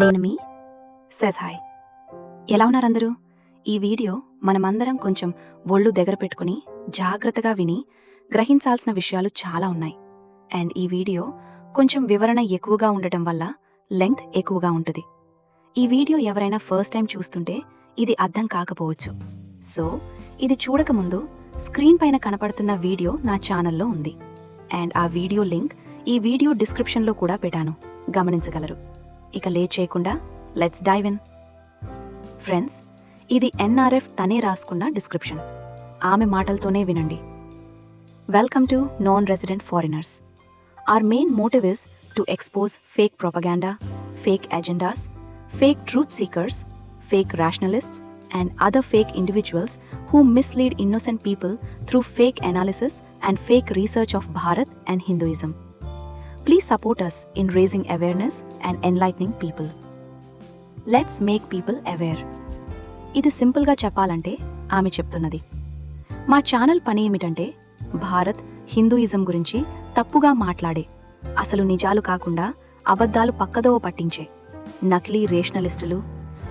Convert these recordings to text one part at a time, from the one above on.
నేను మీ cess hi ఎలా ఉన్నారందరూ? ఈ వీడియో మనమందరం కొంచెం ఒళ్ళు దగ్గర పెట్టుకుని జాగ్రత్తగా విని గ్రహించాల్సిన విషయాలు చాలా ఉన్నాయి. అండ్ ఈ వీడియో కొంచెం వివరణ ఎక్కువగా ఉండటం వల్ల లెంగ్త్ ఎక్కువగా ఉంటుంది. ఈ వీడియో ఎవరైనా ఫస్ట్ టైం చూస్తుంటే ఇది అర్థం కాకపోవచ్చు. సో ఇది చూడకముందు స్క్రీన్ పైన కనపడుతున్న వీడియో నా ఛానల్లో ఉంది. అండ్ ఆ వీడియో లింక్ ఈ వీడియో డిస్క్రిప్షన్లో కూడా పెట్టాను. గమనించగలరు. ఇక లేట్ చేయకుండా లెట్స్ డైవ్ ఇన్. ఫ్రెండ్స్ ఇది ఎన్ఆర్ఎఫ్ తనే రాసుకున్న డిస్క్రిప్షన్. ఆమె మాటలతోనే వినండి. Welcome to non resident foreigners. Our main motive is to expose fake propaganda fake agendas fake truth seekers fake rationalist and other fake individuals who mislead innocent people through fake analysis and fake research of Bharat and Hinduism. Please support us in raising awareness and enlightening people. Let's make people aware ఇది సింపుల్గా చెప్పాలంటే ఆమె చెప్తున్నది. మా channel పని ఏమిటంటే Bharat Hinduism గురించి తప్పుగా మాట్లాడే అసలు నిజాలు కాకుండా అబద్ధాలు పక్కదోవ పట్టించే నకిలీ రేషనలిస్టులు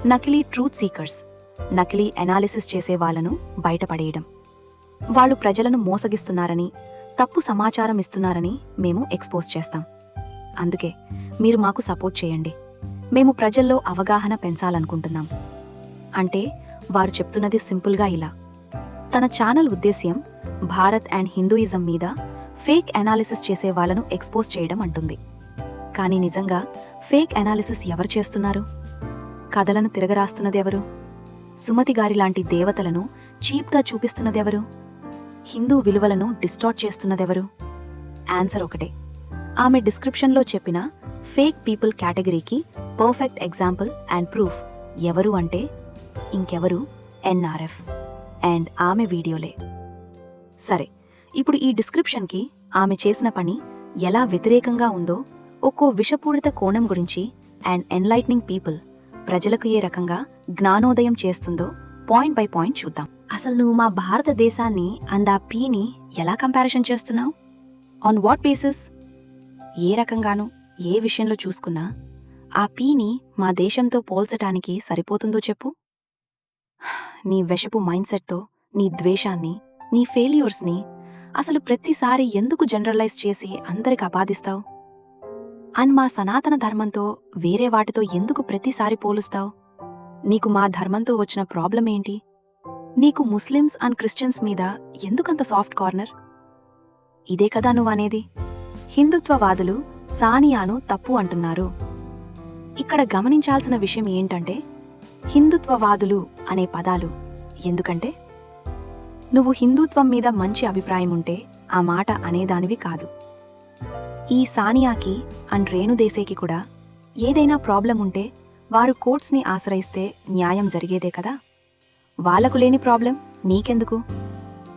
నకిలీ ట్రూత్ సీకర్స్ నకిలీ అనాలిసిస్ చేసే వాళ్ళను బయటపడేయడం. వాళ్ళు ప్రజలను మోసగిస్తున్నారని తప్పు సమాచారం ఇస్తున్నారని మేము ఎక్స్పోజ్ చేస్తాం. అందుకే మీరు మాకు సపోర్ట్ చేయండి. మేము ప్రజల్లో అవగాహన పెంచాలనుకుంటున్నాం. అంటే వారు చెప్తున్నది సింపుల్గా ఇలా. తన ఛానల్ ఉద్దేశ్యం భారత్ అండ్ హిందూయిజం మీద ఫేక్ అనాలిసిస్ చేసే వాళ్ళను ఎక్స్పోజ్ చేయడం అంటుంది. కానీ నిజంగా ఫేక్ అనాలిసిస్ ఎవరు చేస్తున్నారు? కథలను తిరగరాస్తున్నదెవరు? సుమతి గారి లాంటి దేవతలను చీప్గా చూపిస్తున్నదెవరు? హిందూ విలువలను డిస్టార్ట్ చేస్తున్నదెవరు? ఆన్సర్ ఒకటే. ఆమె డిస్క్రిప్షన్లో చెప్పిన ఫేక్ పీపుల్ కేటగిరీకి పర్ఫెక్ట్ ఎగ్జాంపుల్ అండ్ ప్రూఫ్ ఎవరు అంటే ఇంకెవరు ఎన్ఆర్ఎఫ్ అండ్ ఆమె వీడియోలే. సరే ఇప్పుడు ఈ డిస్క్రిప్షన్కి ఆమె చేసిన పని ఎలా వ్యతిరేకంగా ఉందో ఒక్కో విషపూరిత కోణం గురించి అండ్ ఎన్లైట్నింగ్ పీపుల్ ప్రజలకు ఏ రకంగా జ్ఞానోదయం చేస్తుందో పాయింట్ బై పాయింట్ చూద్దాం. అసలు నువ్వు మా భారతదేశాన్ని అండ్ ఆ పీని ఎలా కంపారిజన్ చేస్తున్నావు? ఆన్ వాట్ బేసిస్ ఏ రకంగానూ ఏ విషయంలో చూసుకున్నా ఆ పీని మా దేశంతో పోల్చటానికి సరిపోతుందో చెప్పు. నీ వెషపు మైండ్ సెట్తో నీ ద్వేషాన్ని నీ ఫెయిల్యూర్స్ని అసలు ప్రతిసారి ఎందుకు జనరలైజ్ చేసి అందరికి అపాదిస్తావు? అండ్ మా సనాతన ధర్మంతో వేరే వాటితో ఎందుకు ప్రతిసారి పోలుస్తావు? నీకు మా ధర్మంతో వచ్చిన ప్రాబ్లం ఏంటి? నీకు ముస్లిమ్స్ అండ్ క్రిస్టియన్స్ మీద ఎందుకంత సాఫ్ట్ కార్నర్? ఇదే కదా నువ్వనేది? హిందుత్వవాదులు సానియాను తప్పు అంటున్నారు. ఇక్కడ గమనించాల్సిన విషయం ఏంటంటే హిందుత్వవాదులు అనే పదాలు ఎందుకంటే నువ్వు హిందుత్వం మీద మంచి అభిప్రాయం ఉంటే ఆ మాట అనేదానివి కాదు. ఈ సానియాకి అండ్ రేణుదేశాయికి కూడా ఏదైనా ప్రాబ్లం ఉంటే వారు కోర్ట్స్ని ఆశ్రయిస్తే న్యాయం జరిగేదే కదా? వాళ్ళకు లేని ప్రాబ్లం? నీకెందుకు?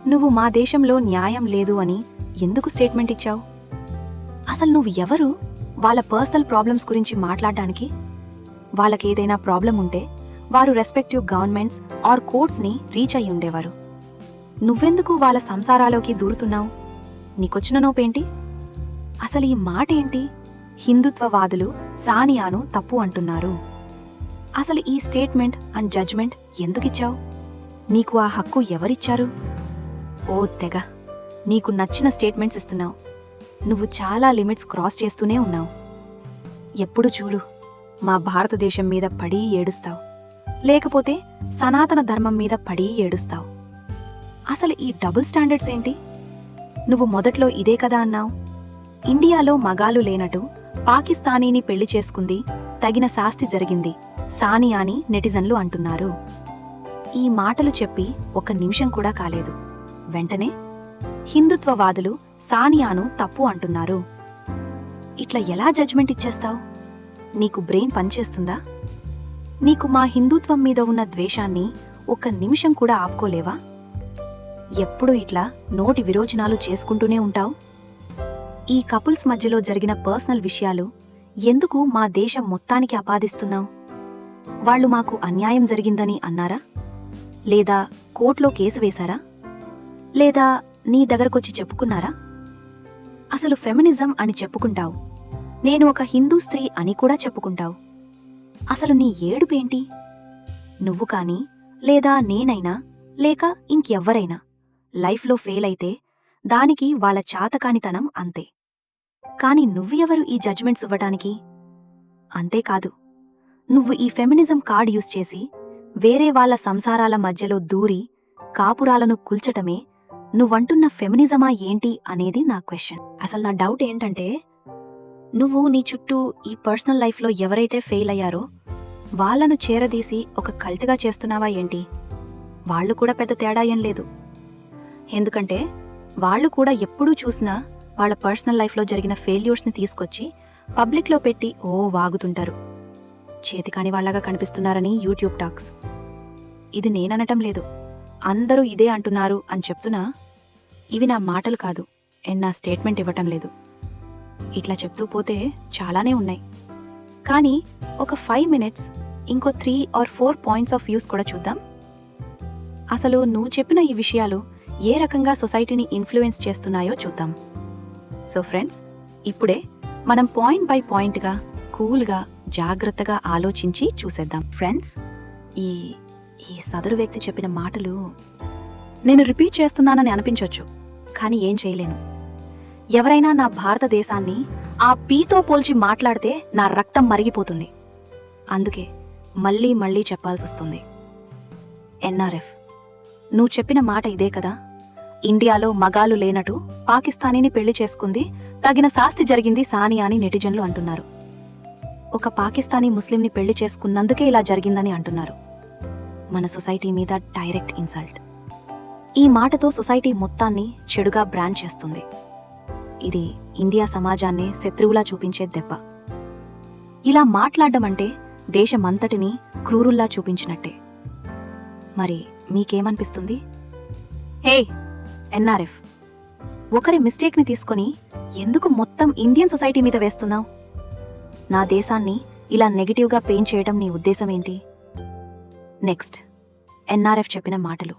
నువ్వు మా దేశంలో న్యాయం లేదు అని ఎందుకు స్టేట్మెంట్ ఇచ్చావు? అసలు నువ్వు ఎవరు? వాళ్ళ పర్సనల్ ప్రాబ్లమ్స్ గురించి మాట్లాడడానికి? వాళ్ళకేదైనా ప్రాబ్లం ఉంటే వారు రెస్పెక్టివ్ గవర్నమెంట్స్ ఆర్ కోర్ట్స్ని రీచ్ అయి ఉండేవారు. నువ్వెందుకు వాళ్ళ సంసారాలోకి దూరుతున్నావు? నీకొచ్చిన నోపేంటి? అసలు ఈ మాట ఏంటి హిందుత్వవాదులు సానియాను తప్పు అంటున్నారు. అసలు ఈ స్టేట్మెంట్ అండ్ జడ్జ్మెంట్ ఎందుకిచ్చావు? నీకు ఆ హక్కు ఎవరిచ్చారు? ఓ తెగ. నీకు నచ్చిన స్టేట్మెంట్స్ ఇస్తున్నావు. నువ్వు చాలా లిమిట్స్ క్రాస్ చేస్తూనే ఉన్నావు. ఎప్పుడు చూడు మా భారతదేశం మీద పడి ఏడుస్తావు. లేకపోతే సనాతన ధర్మం మీద పడి ఏడుస్తావు. అసలు ఈ డబుల్ స్టాండర్డ్స్ ఏంటి? నువ్వు మొదట్లో ఇదే కదా అన్నావు. ఇండియాలో మగాలు లేనట్టు పాకిస్తానీని పెళ్ళి చేసుకుంది తగిన శాస్తి జరిగింది. సానియాని నెటిజన్లు అంటున్నారు. ఈ మాటలు చెప్పి ఒక నిమిషం కూడా కాలేదు. వెంటనే హిందుత్వవాదులు సానియాను తప్పు అంటున్నారు. ఇట్లా ఎలా జడ్జ్మెంట్ ఇచ్చేస్తావు? నీకు బ్రెయిన్ పనిచేస్తుందా? నీకు మా హిందుత్వం మీద ఉన్న ద్వేషాన్ని ఒక్క నిమిషం కూడా ఆపుకోలేవా? ఎప్పుడూ ఇట్లా నోటి విరోచనాలు చేసుకుంటూనే ఉంటావు? ఈ కపుల్స్ మధ్యలో జరిగిన పర్సనల్ విషయాలు ఎందుకు మా దేశం మొత్తానికి ఆపాదిస్తున్నావు? వాళ్ళు మాకు అన్యాయం జరిగిందని అన్నారా? లేదా కోర్టులో కేసు వేశారా? లేదా నీ దగ్గరకొచ్చి చెప్పుకున్నారా? అసలు ఫెమినిజం అని చెప్పుకుంటావు. నేను ఒక హిందూ స్త్రీ అని కూడా చెప్పుకుంటావు. అసలు నీ ఏడుపేంటి నువ్వు కాని లేదా నేనైనా లేక ఇంకెవ్వరైనా లైఫ్లో ఫెయిల్ అయితే దానికి వాళ్ళ చాతకానితనం అంతే. కాని నువ్వు ఎవరు ఈ జడ్జ్మెంట్స్ ఇవ్వడానికి అంతేకాదు. నువ్వు ఈ ఫెమినిజం కార్డ్ యూస్ చేసి వేరే వాళ్ళ సంసారాల మధ్యలో దూరి కాపురాలను కుల్చటమే నువ్వంటున్న ఫెమినిజమా ఏంటి అనేది నా క్వశ్చన్. అసలు నా డౌట్ ఏంటంటే నువ్వు నీ చుట్టూ ఈ పర్సనల్ లైఫ్లో ఎవరైతే ఫెయిల్ అయ్యారో వాళ్ళను చేరదీసి ఒక కల్ట్గా చేస్తున్నావా ఏంటి? వాళ్ళు కూడా పెద్ద తేడా ఏం లేదు. ఎందుకంటే వాళ్ళు కూడా ఎప్పుడూ చూసినా వాళ్ళ పర్సనల్ లైఫ్లో జరిగిన ఫెయిల్యూర్స్ని తీసుకొచ్చి పబ్లిక్లో పెట్టి ఓ వాగుతుంటారు. చేతికాని వాళ్ళగా కనిపిస్తున్నారని యూట్యూబ్ టాక్స్. ఇది నేననటం లేదు. అందరూ ఇదే అంటున్నారు అని చెప్తున్నా ఇవి నా మాటలు కాదు అండ్ నా స్టేట్మెంట్ ఇవ్వటం లేదు. ఇట్లా చెప్తూ పోతే చాలానే ఉన్నాయి. కానీ ఒక ఫైవ్ మినిట్స్ ఇంకో three or four points of views కూడా చూద్దాం. అసలు నువ్వు చెప్పిన ఈ విషయాలు ఏ రకంగా సొసైటీని ఇన్ఫ్లుయెన్స్ చేస్తున్నాయో చూద్దాం. సో ఫ్రెండ్స్ ఇప్పుడే మనం పాయింట్ బై పాయింట్గా కూల్గా జాగ్రత్తగా ఆలోచించి చూసేద్దాం. ఫ్రెండ్స్ ఈ ఈ సదరు వ్యక్తి చెప్పిన మాటలు నేను రిపీట్ చేస్తున్నానని అనిపించవచ్చు కానీ ఏం చేయలేను. ఎవరైనా నా భారతదేశాన్ని ఆ పీతో పోల్చి మాట్లాడితే నా రక్తం మరిగిపోతుంది. అందుకే మళ్ళీ మళ్ళీ చెప్పాల్సి వస్తుంది. ఎన్ఆర్ఎఫ్ నువ్వు చెప్పిన మాట ఇదే కదా? ఇండియాలో మగాలు లేనట్టు పాకిస్తానీని పెళ్ళి చేసుకుంది తగిన శాస్తి జరిగింది సానియా అని నెటిజన్లు అంటున్నారు. ఒక పాకిస్తానీ ముస్లింని పెళ్ళి చేసుకున్నందుకే ఇలా జరిగిందని అంటున్నారు. మన సొసైటీ మీద డైరెక్ట్ ఇన్సల్ట్. ఈ మాటతో సొసైటీ మొత్తాన్ని చెడుగా బ్రాండ్ చేస్తుంది. ఇది ఇండియా సమాజాన్ని శత్రువులా చూపించే దెబ్బ. ఇలా మాట్లాడడం అంటే దేశమంతటినీ క్రూరుల్లా చూపించినట్టే. మరి మీకేమనిపిస్తుంది? హే ఎన్ఆర్ఎఫ్ ఒకరి మిస్టేక్ని తీసుకొని ఎందుకు మొత్తం ఇండియన్ సొసైటీ మీద వేస్తున్నావు? నా దేశాన్ని ఇలా నెగిటివ్గా పెయిన్ చేయడం నీ ఉద్దేశం ఏంటి నెక్స్ట్ ఎన్ఆర్ఎఫ్ చెప్పిన మాటలు.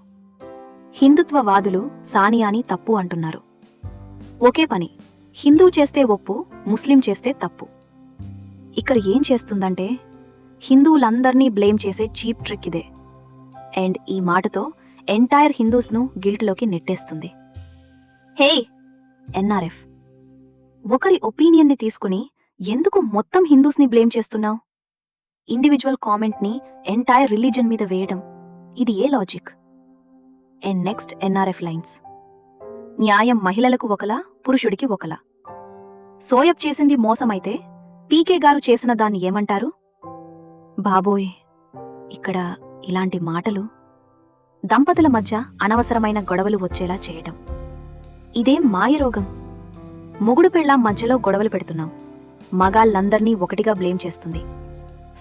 హిందుత్వవాదులు సానియాని తప్పు అంటున్నారు. ఒకే పని హిందూ చేస్తే ఒప్పు ముస్లిం చేస్తే తప్పు. ఇక్కడ ఏం చేస్తుందంటే హిందువులందర్నీ బ్లేమ్ చేసే చీప్ ట్రిక్ ఇదే. అండ్ ఈ మాటతో ఎంటైర్ హిందూస్ను గిల్ట్లోకి నెట్టేస్తుంది. హే ఎన్ఆర్ఎఫ్ ఒకరి ఒపీనియన్ని తీసుకుని ఎందుకు మొత్తం హిందూస్ని బ్లేమ్ చేస్తున్నావు? ఇండివిజువల్ కామెంట్ని ఎంటైర్ రిలీజన్ మీద వేయడం ఇది ఏ logic? And next NRF lines న్యాయం మహిళలకు ఒకలా పురుషుడికి ఒకలా. సోయబ్ చేసింది మోసమైతే పీకే గారు చేసిన దాన్ని ఏమంటారు? బాబోయ్ ఇక్కడ ఇలాంటి మాటలు దంపతుల మధ్య అనవసరమైన గొడవలు వచ్చేలా చేయటం ఇదేం మాయరోగం? మొగుడు పెళ్ళాం మధ్యలో గొడవలు పెడుతున్నాం. మగాళ్ళందర్నీ ఒకటిగా బ్లేమ్ చేస్తుంది.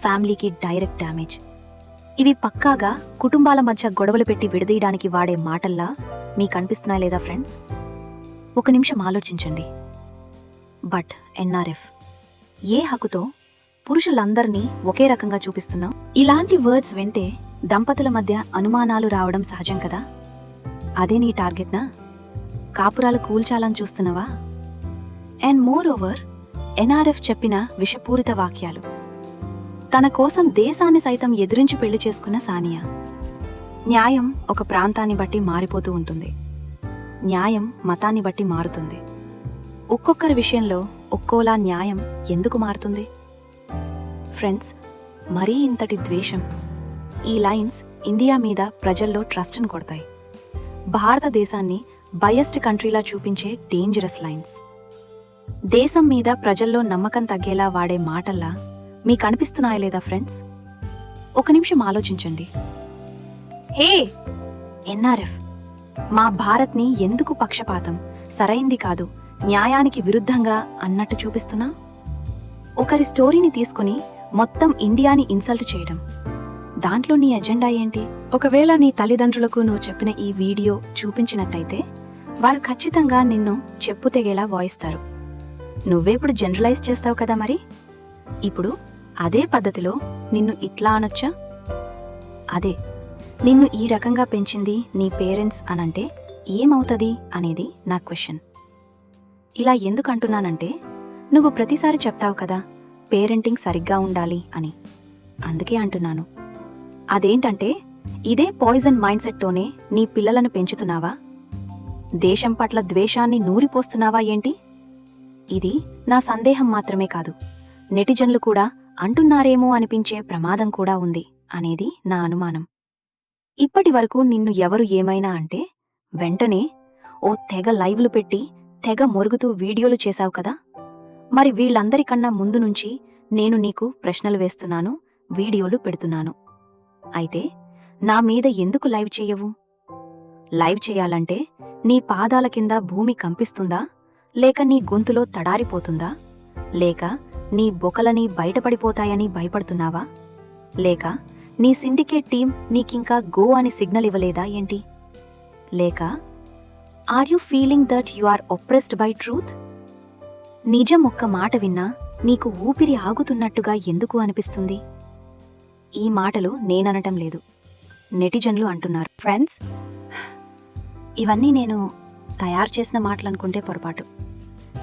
ఫ్యామిలీకి డైరెక్ట్ డ్యామేజ్ ఇవి పక్కాగా కుటుంబాల మధ్య గొడవలు పెట్టి విడదీయడానికి వాడే మాటల్లా మీకు అనిపిస్తున్నా లేదా ఫ్రెండ్స్? ఒక నిమిషం ఆలోచించండి. బట్ ఎన్ఆర్ఎఫ్ ఏ హక్కుతో పురుషులందరినీ ఒకే రకంగా చూపిస్తున్నాం? ఇలాంటి వర్డ్స్ వింటే దంపతుల మధ్య అనుమానాలు రావడం సహజం కదా? అదే నీ టార్గెట్నా? కాపురాలు కూల్చాలని చూస్తున్నావా? అండ్ మోర్ ఓవర్ ఎన్ఆర్ఎఫ్ చెప్పిన విషపూరిత వాక్యాలు. తన కోసం దేశాన్ని సైతం ఎదిరించి పెళ్ళి చేసుకున్న సానియా. న్యాయం ఒక ప్రాంతాన్ని బట్టి మారిపోతూ ఉంటుంది. న్యాయం మతాన్ని బట్టి మారుతుంది. ఒక్కొక్కరి విషయంలో ఒక్కోలా న్యాయం ఎందుకు మారుతుంది? ఫ్రెండ్స్ మరీ ఇంతటి ద్వేషం. ఈ లైన్స్ ఇండియా మీద ప్రజల్లో ట్రస్ట్ని కొడతాయి. భారతదేశాన్ని బయస్ట్ కంట్రీలా చూపించే డేంజరస్ లైన్స్. దేశం మీద ప్రజల్లో నమ్మకం తగ్గేలా వాడే మాటల్లా మీకు అనిపిస్తున్నాయా లేదా ఫ్రెండ్స్? ఒక నిమిషం ఆలోచించండి. హే! ఎన్ఆర్ఎఫ్ మా భారత్ని ఎందుకు పక్షపాతం? సరైంది కాదు. న్యాయానికి విరుద్ధంగా అన్నట్టు చూపిస్తున్నా? ఒకరి స్టోరీని తీసుకుని మొత్తం ఇండియాని ఇన్సల్ట్ చేయడం. దాంట్లో నీ ఎజెండా ఏంటి? ఒకవేళ నీ తల్లిదండ్రులకు నువ్వు చెప్పిన ఈ వీడియో చూపించినట్టయితే వారు ఖచ్చితంగా నిన్ను చెప్పు తెగేలా వాయిస్తారు. నువ్వేప్పుడు జనరలైజ్ చేస్తావు కదా మరి? ఇప్పుడు అదే పద్ధతిలో నిన్ను ఇట్లా అనొచ్చా? అదే నిన్ను ఈ రకంగా పెంచింది నీ పేరెంట్స్ అనంటే ఏమవుతుంది అనేది నా క్వశ్చన్ ఇలా ఎందుకు అంటున్నానంటే నువ్వు ప్రతిసారి చెప్తావు కదా పేరెంటింగ్ సరిగ్గా ఉండాలి అని. అందుకే అంటున్నాను. అదేంటంటే ఇదే పాయిజన్ మైండ్ సెట్తోనే నీ పిల్లలను పెంచుతున్నావా? దేశం పట్ల ద్వేషాన్ని నూరిపోస్తున్నావా ఏంటి? ఇది నా సందేహం మాత్రమే కాదు. నెటిజన్లు కూడా అంటున్నారేమో అనిపించే ప్రమాదం కూడా ఉంది అనేది నా అనుమానం. ఇప్పటి వరకు నిన్ను ఎవరు ఏమైనా అంటే వెంటనే ఓ తెగ లైవ్లు పెట్టి తెగ మొరుగుతూ వీడియోలు చేశావు కదా? మరి వీళ్ళందరికన్నా ముందు నుంచి నేను నీకు ప్రశ్నలు వేస్తున్నాను వీడియోలు పెడుతున్నాను. అయితే నా మీద ఎందుకు లైవ్ చేయవు? లైవ్ చేయాలంటే నీ పాదాల కింద భూమి కంపిస్తుందా? లేక నీ గొంతులో తడారిపోతుందా? లేక నీ బొకలని బయటపడిపోతాయని భయపడుతున్నావా? లేక నీ సిండికేట్ టీం నీకింకా గో అని సిగ్నల్ ఇవ్వలేదా ఏంటి? లేక are you feeling that you are oppressed by truth? నిజం ఒక్క మాట విన్నా నీకు ఊపిరి ఆగుతున్నట్టుగా ఎందుకు అనిపిస్తుంది? ఈ మాటలు నేననటం లేదు. నెటిజన్లు అంటున్నారు. ఫ్రెండ్స్ ఇవన్నీ నేను తయారు చేసిన మాటలనుకుంటే పొరపాటు.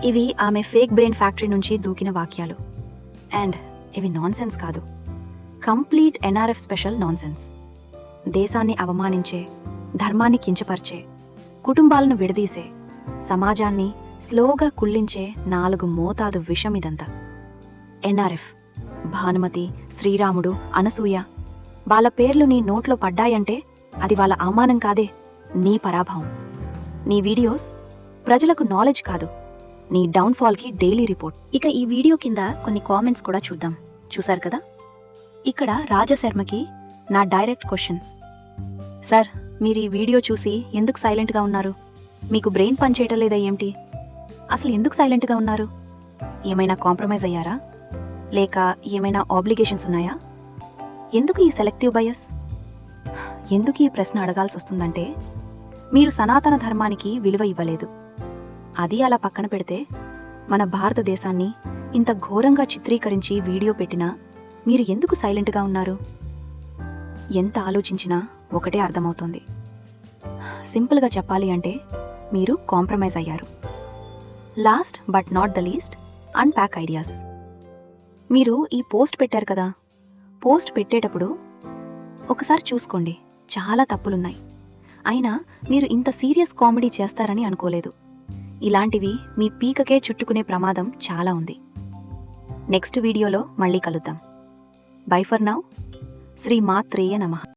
ఇవి ఆమె ఫేక్ బ్రెయిన్ ఫ్యాక్టరీ నుంచి దూకిన వాక్యాలు. అండ్ ఇవి నాన్సెన్స్ కాదు. Complete NRF special nonsense. దేశాన్ని అవమానించే ధర్మాన్ని కించపరిచే కుటుంబాలను విడదీసే సమాజాన్ని స్లోగా కుళ్ళించే నాలుగు మోతాదు విషం ఇదంతా. ఎన్ఆర్ఎఫ్ భానుమతి శ్రీరాముడు అనసూయ వాళ్ళ పేర్లు నీ నోట్లో పడ్డాయంటే అది వాళ్ళ అవమానం కాదే నీ పరాభవం. నీ వీడియోస్ ప్రజలకు నాలెడ్జ్ కాదు. నీ డౌన్ఫాల్కి డైలీ రిపోర్ట్ ఇక ఈ వీడియో కింద కొన్ని కామెంట్స్ కూడా చూద్దాం. చూశారు కదా? ఇక్కడ రాజశర్మకి నా డైరెక్ట్ క్వశ్చన్ సార్ మీరు ఈ వీడియో చూసి ఎందుకు సైలెంట్గా ఉన్నారు? మీకు బ్రెయిన్ పనిచేయటం లేదా ఏమిటి? అసలు ఎందుకు సైలెంట్గా ఉన్నారు? ఏమైనా కాంప్రమైజ్ అయ్యారా? లేక ఏమైనా ఆబ్లిగేషన్స్ ఉన్నాయా? ఎందుకు ఈ సెలెక్టివ్ బయస్ ఎందుకు ఈ ప్రశ్న అడగాల్సి వస్తుందంటే మీరు సనాతన ధర్మానికి విలువ ఇవ్వలేదు. అది అలా పక్కన పెడితే మన భారతదేశాన్ని ఇంత ఘోరంగా చిత్రీకరించి వీడియో పెట్టినా మీరు ఎందుకు సైలెంట్గా ఉన్నారు? ఎంత ఆలోచించినా ఒకటే అర్థమవుతోంది. సింపుల్గా చెప్పాలి అంటే మీరు కాంప్రమైజ్ అయ్యారు. Last but not the least unpack ideas. మీరు ఈ పోస్ట్ పెట్టారు కదా? పోస్ట్ పెట్టేటప్పుడు ఒకసారి చూసుకోండి చాలా తప్పులున్నాయి. అయినా మీరు ఇంత సీరియస్ కామెడీ చేస్తారని అనుకోలేదు. ఇలాంటివి మీ పీకకే చుట్టుకునే ప్రమాదం చాలా ఉంది. నెక్స్ట్ వీడియోలో మళ్ళీ కలుద్దాం. Bye for now. శ్రీ మాత్రేయ నమః.